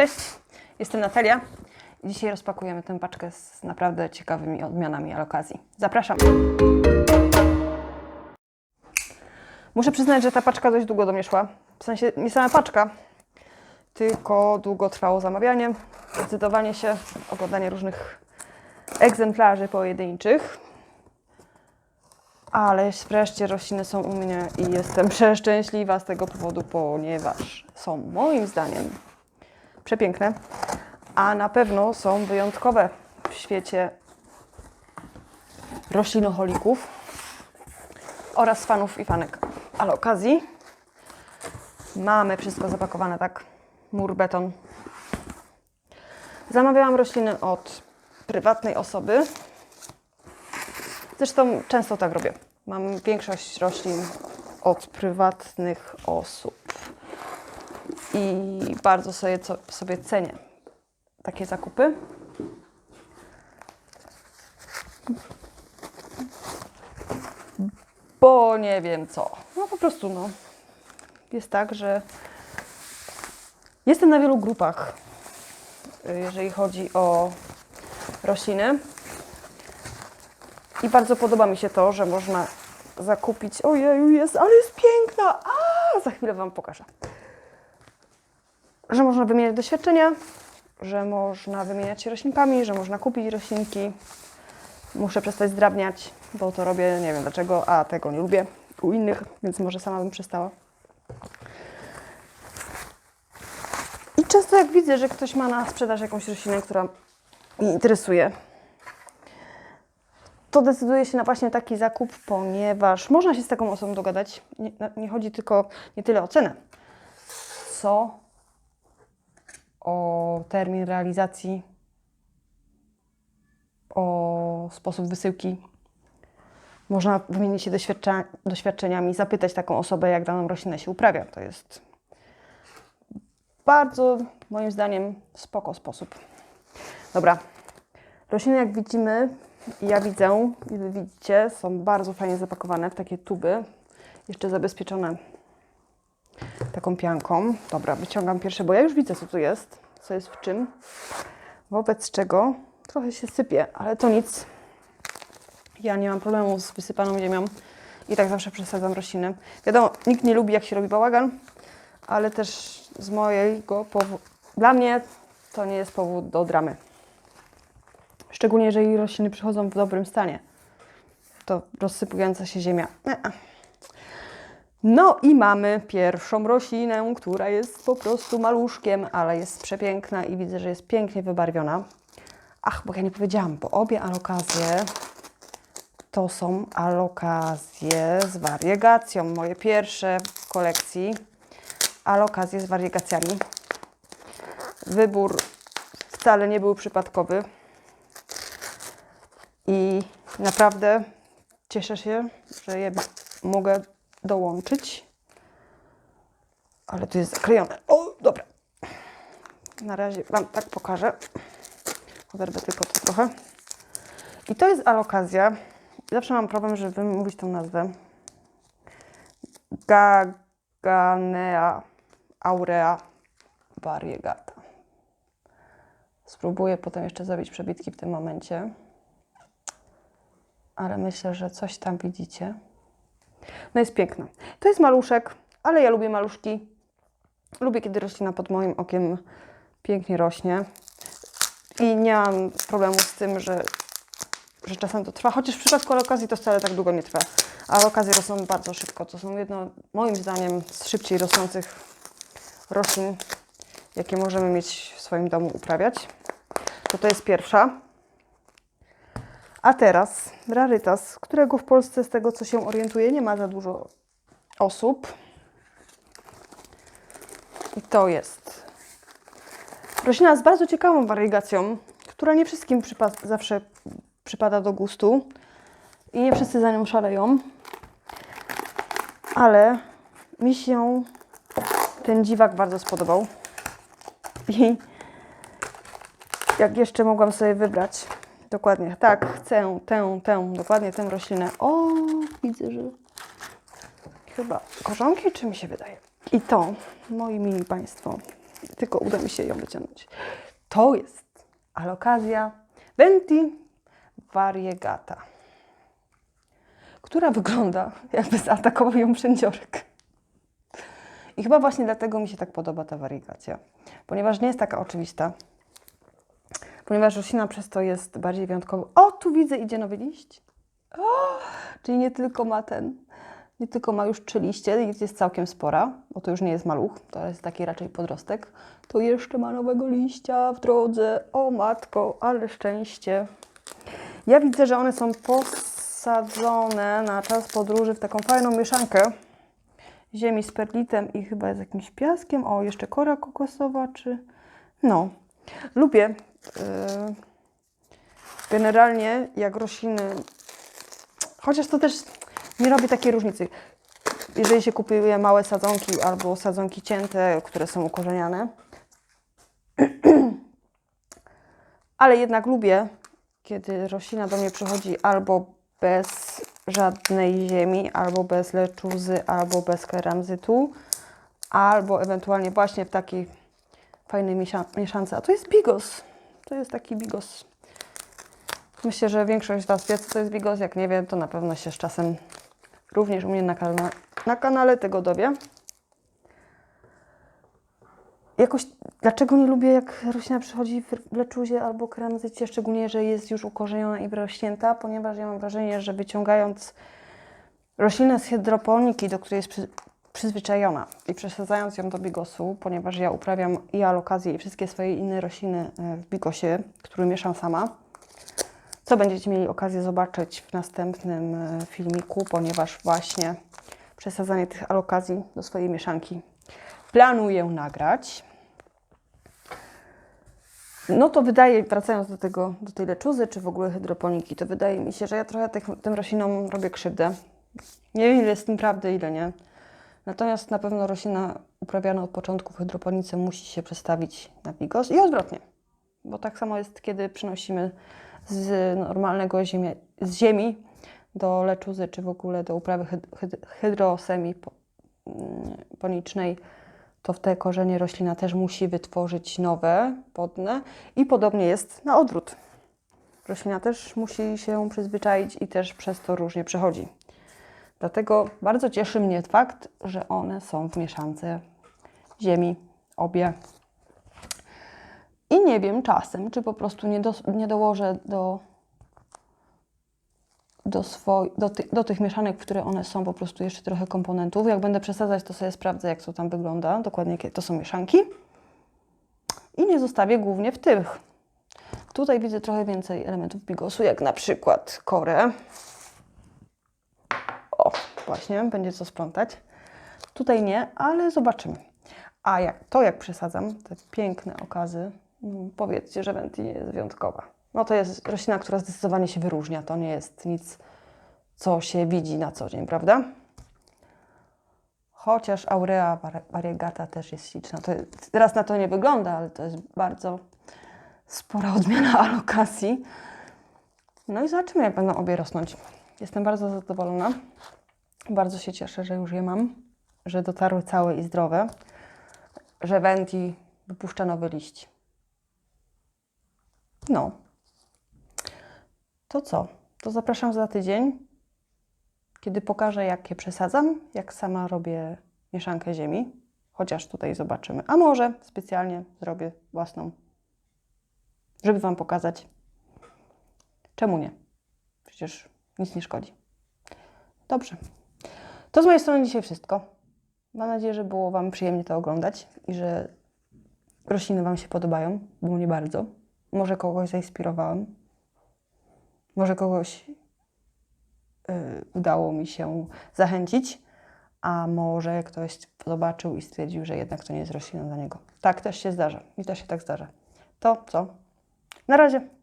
Cześć, jestem Natalia. Dzisiaj rozpakujemy tę paczkę z naprawdę ciekawymi odmianami alokazji. Zapraszam. Muszę przyznać, że ta paczka dość długo do mnie szła. W sensie nie sama paczka, tylko długo trwało zamawianie, zdecydowanie się, oglądanie różnych egzemplarzy pojedynczych. Ale wreszcie rośliny są u mnie i jestem przeszczęśliwa z tego powodu, ponieważ są moim zdaniem przepiękne, a na pewno są wyjątkowe w świecie roślinoholików oraz fanów i fanek alokazji. Mamy wszystko zapakowane tak, mur beton. Zamawiałam rośliny od prywatnej osoby. Zresztą często tak robię. Mam większość roślin od prywatnych osób i bardzo sobie, co, sobie cenię takie zakupy. Bo nie wiem co. No po prostu no. Jest tak, że jestem na wielu grupach, jeżeli chodzi o rośliny. I bardzo podoba mi się to, że można zakupić. Ojeju, jest, ale jest piękna! A, za chwilę Wam pokażę że można wymieniać doświadczenia, że można wymieniać się roślinkami, że można kupić roślinki. Muszę przestać zdrabniać, bo to robię, nie wiem dlaczego, a tego nie lubię u innych, więc może sama bym przestała. I często jak widzę, że ktoś ma na sprzedaż jakąś roślinę, która mnie interesuje, to decyduję się na właśnie taki zakup, ponieważ można się z taką osobą dogadać. Nie, nie chodzi tylko nie tyle o cenę, co o termin realizacji, o sposób wysyłki. Można wymienić się doświadczeniami, zapytać taką osobę, jak daną roślinę się uprawia. To jest bardzo, moim zdaniem, spoko sposób. Dobra. Rośliny, jak widzimy, ja widzę i Wy widzicie, są bardzo fajnie zapakowane w takie tuby, jeszcze zabezpieczone taką pianką. Dobra, wyciągam pierwsze, bo ja już widzę, co tu jest, co jest w czym. Wobec czego trochę się sypie, ale to nic. Ja nie mam problemu z wysypaną ziemią i tak zawsze przesadzam rośliny. Wiadomo, nikt nie lubi, jak się robi bałagan, ale też z mojego powodu, dla mnie to nie jest powód do dramy. Szczególnie, jeżeli rośliny przychodzą w dobrym stanie. To rozsypująca się ziemia. E-e. No i mamy pierwszą roślinę, która jest po prostu maluszkiem, ale jest przepiękna i widzę, że jest pięknie wybarwiona. Ach, bo ja nie powiedziałam, bo obie alokazje to są alokazje z wariegacją. Moje pierwsze w kolekcji alokazje z wariegacjami. Wybór wcale nie był przypadkowy i naprawdę cieszę się, że je mogę dołączyć. Ale tu jest zaklejone. O, dobra. Na razie Wam tak pokażę. Oderwę tylko to trochę. I to jest alokazja. Zawsze mam problem, żeby wymówić tą nazwę. Gaganea aurea variegata. Spróbuję potem jeszcze zrobić przebitki w tym momencie. Ale myślę, że coś tam widzicie. No jest piękna. To jest maluszek, ale ja lubię maluszki. Lubię, kiedy roślina pod moim okiem pięknie rośnie. I nie mam problemu z tym, że, że czasem to trwa. Chociaż w przypadku alokazji to wcale tak długo nie trwa. A alokazje rosną bardzo szybko. To są jedno, moim zdaniem, z szybciej rosnących roślin, jakie możemy mieć w swoim domu uprawiać. To to jest pierwsza. A teraz rarytas, którego w Polsce, z tego co się orientuję, nie ma za dużo osób. I to jest roślina z bardzo ciekawą wariegacją, która nie wszystkim przypa- zawsze przypada do gustu i nie wszyscy za nią szaleją. Ale mi się ten dziwak bardzo spodobał. I jak jeszcze mogłam sobie wybrać, dokładnie tak, chcę tę, tę, dokładnie tę roślinę. O, widzę, że chyba korzonki, czy mi się wydaje? I to, moi mili Państwo, tylko uda mi się ją wyciągnąć. To jest alokazja Venti variegata, która wygląda jakby zaatakował ją przędziorek. I chyba właśnie dlatego mi się tak podoba ta wariegacja, ponieważ nie jest taka oczywista, ponieważ roślina przez to jest bardziej wyjątkowa. O, tu widzę, idzie nowy liść. O, czyli nie tylko ma ten, nie tylko ma już trzy liście, jest całkiem spora, bo to już nie jest maluch, to jest taki raczej podrostek. To jeszcze ma nowego liścia w drodze. O matko, ale szczęście. Ja widzę, że one są posadzone na czas podróży w taką fajną mieszankę ziemi z perlitem i chyba z jakimś piaskiem. O, jeszcze kora kokosowa, czy... No, lubię generalnie jak rośliny, chociaż to też nie robi takiej różnicy. Jeżeli się kupuje małe sadzonki albo sadzonki cięte, które są ukorzeniane, ale jednak lubię, kiedy roślina do mnie przychodzi albo bez żadnej ziemi, albo bez leczuzy, albo bez keramzytu, albo ewentualnie właśnie w takiej fajnej miesza- mieszance. A to jest bigos. To jest taki bigos. Myślę, że większość z Was wie, co to jest bigos. Jak nie wie, to na pewno się z czasem również u mnie na, na kanale tego dowie. Jakoś, dlaczego nie lubię, jak roślina przychodzi w leczuzie albo keramzycie, szczególnie, że jest już ukorzeniona i wyrośnięta, ponieważ ja mam wrażenie, że wyciągając roślinę z hydroponiki, do której jest przyzwyczajona i przesadzając ją do bigosu, ponieważ ja uprawiam i alokazję i wszystkie swoje inne rośliny e, w bigosie, który mieszam sama, co będziecie mieli okazję zobaczyć w następnym e, filmiku, ponieważ właśnie przesadzanie tych alokazji do swojej mieszanki planuję nagrać. No to wydaje, wracając do tego, do tej leczuzy, czy w ogóle hydroponiki, to wydaje mi się, że ja trochę tych, tym roślinom robię krzywdę. Nie wiem, ile jest tym prawdy, ile nie. Natomiast na pewno roślina uprawiana od początku w hydroponice musi się przestawić na bigos i odwrotnie. Bo tak samo jest, kiedy przynosimy z normalnego ziemi, z ziemi do leczuzy, czy w ogóle do uprawy hyd- hyd- hydrosemi mm, ponicznej, to w te korzenie roślina też musi wytworzyć nowe wodne i podobnie jest na odwrót. Roślina też musi się przyzwyczaić i też przez to różnie przechodzi. Dlatego bardzo cieszy mnie fakt, że one są w mieszance ziemi, obie. I nie wiem czasem, czy po prostu nie, do, nie dołożę do, do, swoj, do, ty, do tych mieszanek, w które one są, po prostu jeszcze trochę komponentów. Jak będę przesadzać, to sobie sprawdzę, jak to tam wygląda, dokładnie jakie to są mieszanki. I nie zostawię głównie w tych. Tutaj widzę trochę więcej elementów bigosu, jak na przykład korę. Właśnie, będzie co splątać. Tutaj nie, ale zobaczymy. A jak to, jak przesadzam, te piękne okazy, mm, powiedzcie, że Venti jest wyjątkowa. No to jest roślina, która zdecydowanie się wyróżnia. To nie jest nic, co się widzi na co dzień, prawda? Chociaż Aurea var- variegata też jest śliczna. To jest, teraz na to nie wygląda, ale to jest bardzo spora odmiana alokacji. No i zobaczymy, jak będą obie rosnąć. Jestem bardzo zadowolona. Bardzo się cieszę, że już je mam, że dotarły całe i zdrowe, że Venti wypuszcza nowy liść. No. To co? To zapraszam za tydzień, kiedy pokażę, jak je przesadzam, jak sama robię mieszankę ziemi. Chociaż tutaj zobaczymy. A może specjalnie zrobię własną, żeby Wam pokazać. Czemu nie? Przecież nic nie szkodzi. Dobrze. To z mojej strony dzisiaj wszystko. Mam nadzieję, że było Wam przyjemnie to oglądać i że rośliny Wam się podobają, bo mnie bardzo. Może kogoś zainspirowałam. Może kogoś y, udało mi się zachęcić, a może ktoś zobaczył i stwierdził, że jednak to nie jest roślina dla niego. Tak też się zdarza. Mi też się tak zdarza. To co? Na razie.